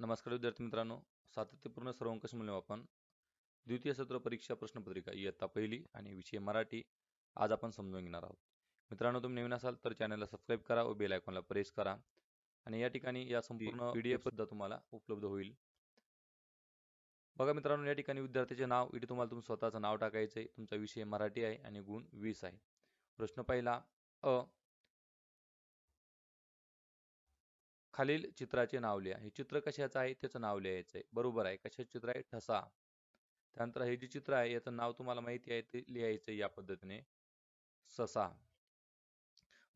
नमस्कार विद्यार्थी मित्रांनो. सातत्यपूर्ण सर्व अंकश मूल्यमापन द्वितीय सत्र परीक्षा प्रश्नपत्रिका इयत्ता पहिली आणि विषय मराठी आज आपण समजून घेणार आहोत. मित्रांनो तुम्ही नवीन असाल तर चॅनलला सबस्क्राईब करा व बेल आयकॉनला प्रेस करा आणि या ठिकाणी या संपूर्ण पी डी एफ सुद्धा तुम्हाला उपलब्ध होईल. बघा मित्रांनो या ठिकाणी विद्यार्थ्याचे नाव इथे तुम्हाला तुमचं स्वतःचं नाव टाकायचं आहे तुमचा विषय मराठी आहे आणि गुण वीस आहे. प्रश्न पहिला अ खालील चित्राचे नाव लिहा. हे चित्र कशाचं आहे? त्याचं नाव लिहायचं आहे. बरोबर आहे. कशाचं चित्र आहे? ठसा. त्यानंतर हे जे चित्र आहे याचं नाव तुम्हाला माहिती आहे ते लिहायचं या पद्धतीने. ससा.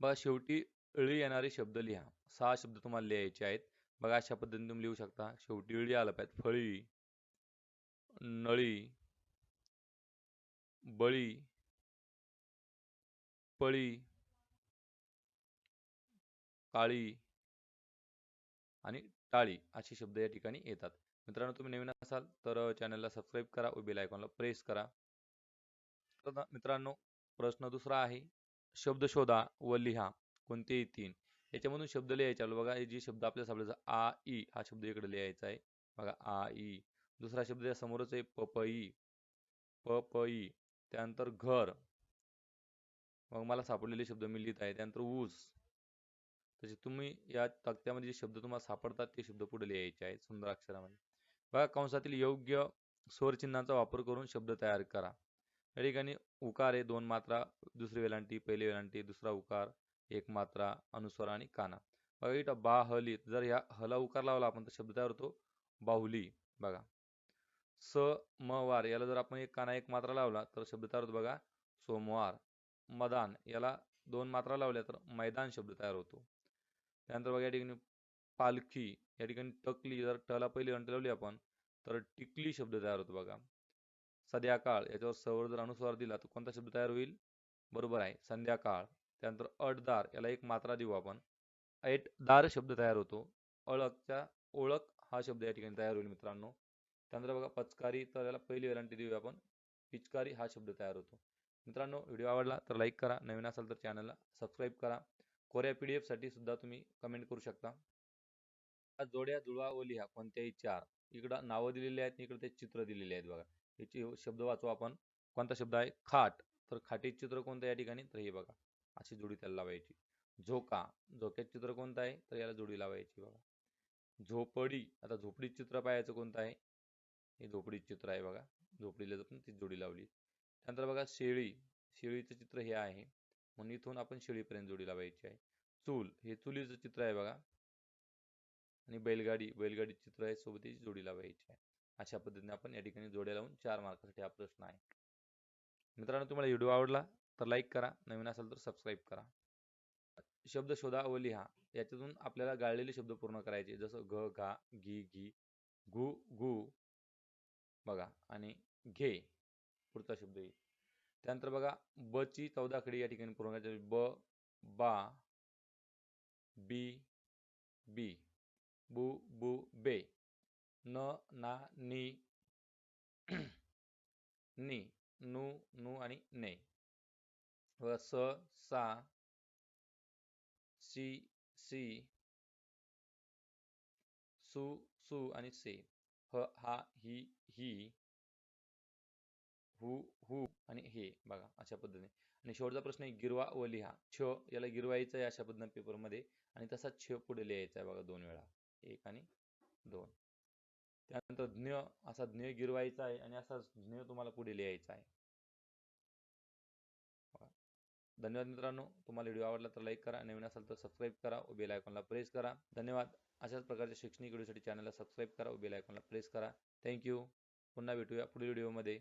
बघा शेवटी अळी येणारे शब्द लिहा. सहा शब्द तुम्हाला लिहायचे आहेत. बघा अशा पद्धतीने तुम्ही लिहू शकता. शेवटी अळी आलं पाहिजे. फळी. नळी. बळी. पळी. काळी. आणि टाळी असे शब्द या ठिकाणी येतात. मित्रांनो तुम्ही नवीन असाल तर चॅनलला सबस्क्राईब करा व बेल आयकॉनला प्रेस करा. तर मित्रांनो प्रश्न दुसरा आहे शब्द शोधा व लिहा कोणतेही तीन. याच्यामधून शब्द लिहायचा बघा जे शब्द आपल्या सापडायचा आ ई हा शब्द इकडे लिहायचा आहे. बघा आ ई. दुसरा शब्द या समोरच आहे पपई. पपई. त्यानंतर घर. मग मला सापडलेले शब्द मी लिहित आहे. त्यानंतर ऊस. तसे तुम्ही या तक्त्यामध्ये जे शब्द तुम्हाला सापडतात ते शब्द पुढे लिहायचे आहेत सुंदर अक्षरामध्ये. बघा कंसातील योग्य स्वरचिन्हांचा वापर करून शब्द तयार करा. या ठिकाणी उकार आहे दोन मात्रा दुसरी वेलांटी पहिली वेलांटी दुसरा उकार एक मात्रा अनुस्वार आणि काना. बघा इथं बाहलित जर ह्या हला उकार लावला आपण तर शब्द तयार होतो बाहुली. बघा. स म वार याला जर आपण एक काना एक मात्रा लावला तर शब्द तयार होतो बघा सोमवार. मदान याला दोन मात्रा लावल्या तर मैदान शब्द तयार होतो. त्यानंतर बघा या ठिकाणी पालखी या ठिकाणी टकली जर टला पहिली अंट लावली आपण तर टिकली शब्द तयार होतो बघा. सध्याकाळ याच्यावर सवर जर अनुस्वार दिला तर कोणता शब्द तयार होईल? बरोबर आहे संध्याकाळ. त्यानंतर अटदार याला एक मात्रा देऊ आपण. दार शब्द तयार होतो. अळकच्या ओळख हा शब्द या ठिकाणी तयार होईल मित्रांनो. त्यानंतर बघा पचकारी तर याला पहिली वेलांटी देऊ आपण. पिचकारी हा शब्द तयार होतो. मित्रांनो व्हिडिओ आवडला तर लाईक करा. नवीन असाल तर चॅनलला सबस्क्राईब करा. कोऱ्या पी डी साठी सुद्धा तुम्ही कमेंट करू शकता. जोड्या जुळवा व लिहा कोणत्याही चार. इकडं नावं दिलेली आहेत इकडे ते चित्र दिलेले आहेत बघा. याचे शब्द वाचू आपण. कोणता शब्द आहे? खाट. तर खाटीत चित्र कोणतं या ठिकाणी? तर हे बघा. अशी जोडी त्याला लावायची. झोका. झोक्यात चित्र कोणतं आहे? तर याला जोडी लावायची बघा. झोपडी. आता झोपडीत चित्र पाहायचं कोणतं आहे? हे झोपडीत चित्र आहे बघा. झोपडीला पण ती जोडी लावली. त्यानंतर बघा शेळी. शेळीचं चित्र हे आहे. म्हणून इथून आपण शेळीपर्यंत जोडी लावायची आहे. चूल हे चुलीचं चित्र आहे बघा. आणि बैलगाडी बैलगाडी चित्र आहे सोबत जोडी लावायची आहे. अशा पद्धतीने आपण या ठिकाणी जोड्या लावून चार मार्कासाठी हा प्रश्न आहे. मित्रांनो तुम्हाला व्हिडिओ आवडला तर लाईक करा नवीन असेल तर सबस्क्राईब करा. शब्द शोधा व लिहा याच्यातून आपल्याला गाळलेले शब्द पूर्ण करायचे जसं घ घा घी घी गु गु. बघा. आणि घे. पुढचा शब्द येईल. त्यानंतर बघा ब ची चौदा खडी या ठिकाणी पूर्ण करायची. ब बा बी बी. बु बु बे. न ना नी. नी नु नु आणि ने. व स सा सी सी. सु सु आणि से. ह हा ही ही. हु हु आणि हे बघा अशा पद्धतीने. आणि शेवटचा प्रश्न आहे गिरवा व लिहा. छ याला गिरवायचं आहे अशा पद्धतीने पेपरमध्ये. आणि तसा छ पुढे लिहायचा आहे बघा दोन वेळा. एक आणि दोन. त्यानंतर ज्ञ असा ज्ञ गिरवायचा आहे आणि असा ज्ञ तुम्हाला पुढे लिहायचा आहे. धन्यवाद मित्रांनो. तुम्हाला व्हिडिओ आवडला तर लाईक करा. नवीन असाल तर सबस्क्राईब करा व बेल आयकॉनला प्रेस करा. धन्यवाद. अशाच प्रकारच्या शैक्षणिक व्हिडिओसाठी चॅनलला सबस्क्राईब करा व बेल आयकॉनला प्रेस करा. थँक्यू पुन्हा भेटूया पुढील व्हिडिओमध्ये.